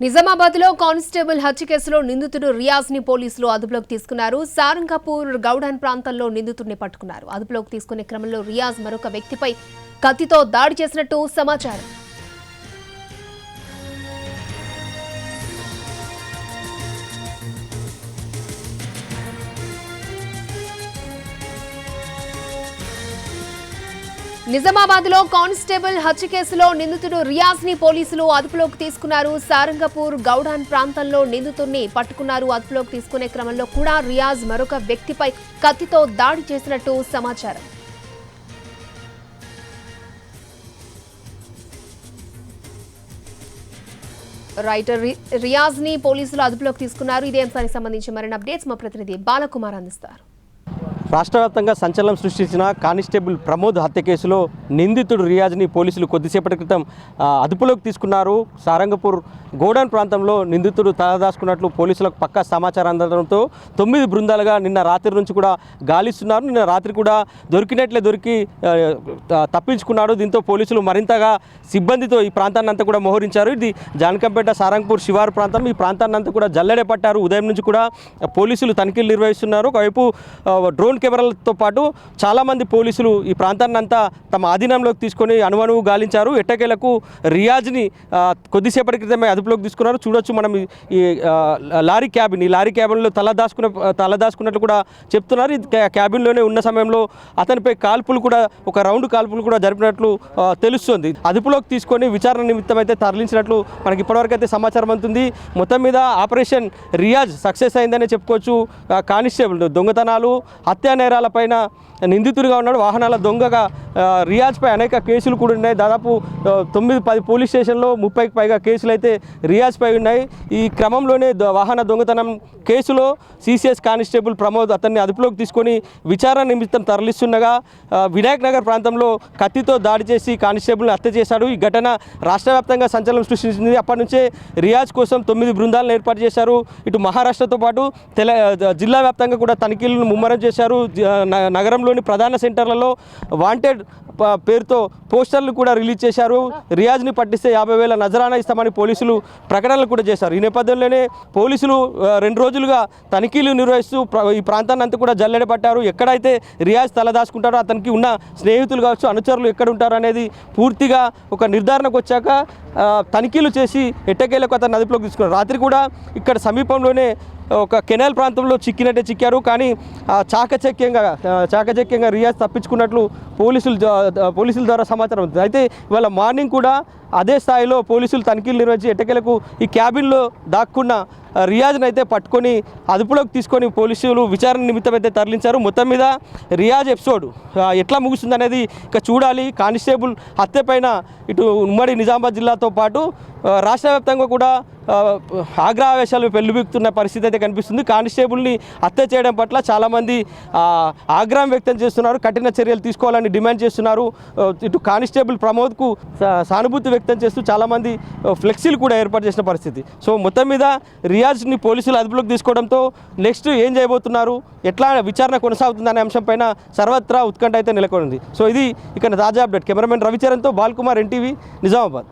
నిజామాబాద్లో కానిస్టేబుల్ హత్య కేసులో నిందితుడు రియాజ్ని పోలీసులు అదుపులోకి తీసుకున్నారు. సారంగపూర్ గౌడాన్ ప్రాంతంలో నిందితుడిని పట్టుకున్నారు. అదుపులోకి తీసుకునే క్రమంలో రియాజ్ మరొక వ్యక్తిపై కత్తితో దాడి చేసినట్టు సమాచారం. నిజామాబాద్లో కానిస్టేబుల్ హత్య కేసులో నిందితుడు రియాజ్ని పోలీసులు అదుపులోకి తీసుకున్నారు. సారంగపూర్ గౌడాన్ ప్రాంతంలో నిందితుడిని పట్టుకున్నారు. అదుపులోకి తీసుకునే క్రమంలో కూడా రియాజ్ మరొక వ్యక్తిపై కత్తితో దాడి చేసినట్టు సమాచారం. రైటర్ రియాజ్ని పోలీసులు అదుపులోకి తీసుకున్నారు. ఇదే అంశానికి సంబంధించి మరిన్ని అప్డేట్స్ మా ప్రతినిధి బాలకుమార్ అందిస్తారు. రాష్ట్ర వ్యాప్తంగా సంచలనం సృష్టించిన కానిస్టేబుల్ ప్రమోద్ హత్య కేసులో నిందితుడు రియాజ్ని పోలీసులు కొద్దిసేపటి క్రితం అదుపులోకి తీసుకున్నారు. సారంగపూర్ గోడాన్ ప్రాంతంలో నిందితుడు తలదాచుకున్నట్లు పోలీసులకు పక్కా సమాచారం అందడంతో తొమ్మిది బృందాలుగా నిన్న రాత్రి నుంచి కూడా గాలిస్తున్నారు. నిన్న రాత్రి కూడా దొరికినట్లే దొరికి తప్పించుకున్నాడు. దీంతో పోలీసులు మరింతగా సిబ్బందితో ఈ ప్రాంతాన్ని అంతా కూడా మోహరించారు. ఇది జానకంపేట సారంగపూర్ శివారు ప్రాంతం. ఈ ప్రాంతాన్ని అంతా కూడా జల్లెడే పట్టారు. ఉదయం నుంచి కూడా పోలీసులు తనిఖీలు నిర్వహిస్తున్నారు. ఒకవైపు డ్రోన్ డ్రోన్ కెమెరాలతో పాటు చాలామంది పోలీసులు ఈ ప్రాంతాన్ని అంతా తమ ఆధీనంలోకి తీసుకొని అణువణువు గాలించారు. ఎట్టకేలకు రియాజ్ని కొద్దిసేపటి క్రితమే అదుపులోకి తీసుకున్నారు. చూడొచ్చు మనం ఈ- లారీ క్యాబిన్ ఈ లారీ క్యాబిన్లో తల దాచుకున్న తల దాచుకున్నట్లు కూడా చెప్తున్నారు. క్యాబిన్లోనే ఉన్న సమయంలో అతనిపై కాల్పులు కూడా ఒక రౌండ్ కాల్పులు కూడా జరిపినట్లు తెలుస్తుంది. అదుపులోకి తీసుకొని విచారణ నిమిత్తం అయితే తరలించినట్లు మనకి ఇప్పటివరకు అయితే సమాచారం అందుతుంది మొత్తం మీద ఆపరేషన్ రియాజ్ సక్సెస్ అయిందనే చెప్పుకోవచ్చు. కానిస్టేబుల్ దొంగతనాలు హత్య హత్యా నేరాలపైన నిందితుడిగా ఉన్నాడు. వాహనాల దొంగగా రియాజ్పై అనేక కేసులు కూడా ఉన్నాయి. దాదాపు తొమ్మిది పది పోలీస్ స్టేషన్లో ముప్పైకి పైగా కేసులు అయితే రియాజ్పై ఉన్నాయి. ఈ క్రమంలోనే వాహన దొంగతనం కేసులో సిసిఎస్ కానిస్టేబుల్ ప్రమోద్ అతన్ని అదుపులోకి తీసుకొని విచారణ నిమిత్తం తరలిస్తుండగా వినాయక్ నగర్ ప్రాంతంలో కత్తితో దాడి చేసి కానిస్టేబుల్ని హత్య చేశాడు. ఈ ఘటన రాష్ట్ర వ్యాప్తంగా సంచలనం సృష్టించింది. అప్పటి నుంచే రియాజ్ కోసం తొమ్మిది బృందాలను ఏర్పాటు చేశారు. ఇటు మహారాష్ట్రతో పాటు తెల జిల్లా వ్యాప్తంగా కూడా తనిఖీలను ముమ్మరం చేశారు. జ- నగరంలోని ప్రధాన సెంటర్లలో వాంటెడ్ పేరుతో పోస్టర్లు కూడా రిలీజ్ చేశారు. రియాజ్ని పట్టిస్తే యాభై వేల నజరానా ఇస్తామని పోలీసులు ప్రకటనలు కూడా చేశారు. ఈ నేపథ్యంలోనే పోలీసులు రెండు రోజులుగా తనిఖీలు నిర్వహిస్తూ ఈ ప్రాంతాన్ని అంతా కూడా జల్లెడ పట్టారు ఎక్కడైతే రియాజ్ తలదాచుకుంటారో అతనికి ఉన్న స్నేహితులు కావచ్చు అనుచరులు ఎక్కడ ఉంటారు అనేది పూర్తిగా ఒక నిర్ధారణకు వచ్చాక తనిఖీలు చేసి ఎట్టకేలకు అతను అదుపులోకి తీసుకున్నారు. రాత్రి కూడా ఇక్కడ సమీపంలోనే ఒక కెనాల్ ప్రాంతంలో చిక్కినట్టే చిక్కారు. కానీ ఆ, చాకచక్యంగా చాకచక్యంగా రియాజ్ తప్పించుకున్నట్లు పోలీసులు పోలీసుల ద్వారా సమాచారం ఉంది. అయితే ఇవాళ మార్నింగ్ కూడా అదే స్థాయిలో పోలీసులు తనిఖీలు నిర్వహించి ఎట్టకేలకు ఈ క్యాబిన్లో దాక్కున్న రియాజ్ని అయితే పట్టుకొని అదుపులోకి తీసుకొని పోలీసులు విచారణ నిమిత్తం అయితే తరలించారు. మొత్తం మీద రియాజ్ ఎపిసోడ్ ఎట్లా ముగుస్తుంది అనేది ఇక చూడాలి. కానిస్టేబుల్ హత్య పైన ఇటు ఉమ్మడి నిజామాబాద్ జిల్లాతో పాటు రాష్ట్ర వ్యాప్తంగా కూడా ఆ, ఆగ్రహావేశాలు పెళ్ళిబిక్తున్న పరిస్థితి అయితే కనిపిస్తుంది. కానిస్టేబుల్ని హత్య చేయడం పట్ల చాలామంది ఆగ్రహం వ్యక్తం చేస్తున్నారు. కఠిన చర్యలు తీసుకోవాలని డిమాండ్ చేస్తున్నారు. ఇటు కానిస్టేబుల్ ప్రమోద్కు సానుభూతి వ్యక్తం చేస్తూ చాలామంది ఫ్లెక్సీలు కూడా ఏర్పాటు చేసిన పరిస్థితి. సో మొత్తం మీద రియా రియాజ్ని పోలీసులు అదుపులోకి తీసుకోవడంతో నెక్స్ట్ ఏం చేయబోతున్నారు? ఎట్లా విచారణ కొనసాగుతుందనే అంశంపైన సర్వత్రా ఉత్కంఠ అయితే నెలకొంది సో ఇది ఇక్కడ తాజా అప్డేట్. కెమెరామెన్ రవిచరణ్తో బాల్కుమార్ ఎన్టీవీ నిజామాబాద్.